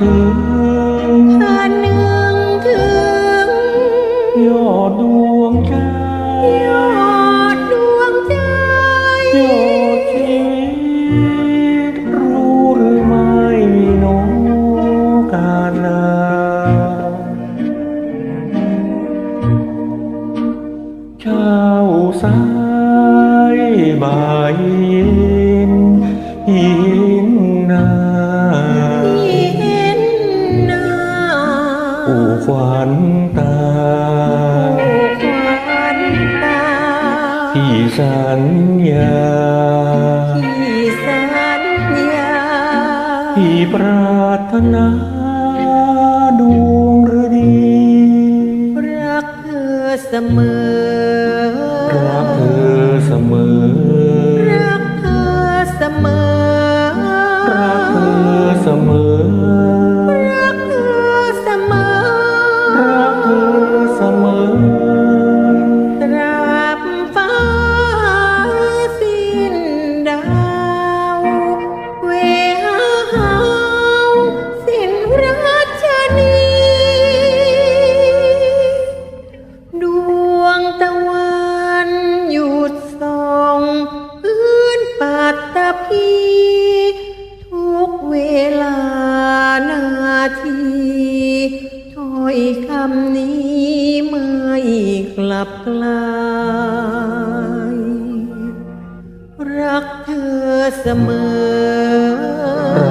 ถึงคันหนึ่งถึง ยอดดวงใจยอดดวงใจ ยอดชีวิตรู้หรือไม่น้องการนาเช้าสายบ่ายเย็น อูควันตาขวัญตาพี่สัญญาที่สัญญาพี่ปรารถนาดวงฤดีรักเธอเสมอ รักเธอเสมอ รักเธอเสมอ นี้ไม่กลับกลายรักเธอเสมอรักเธอเสมอ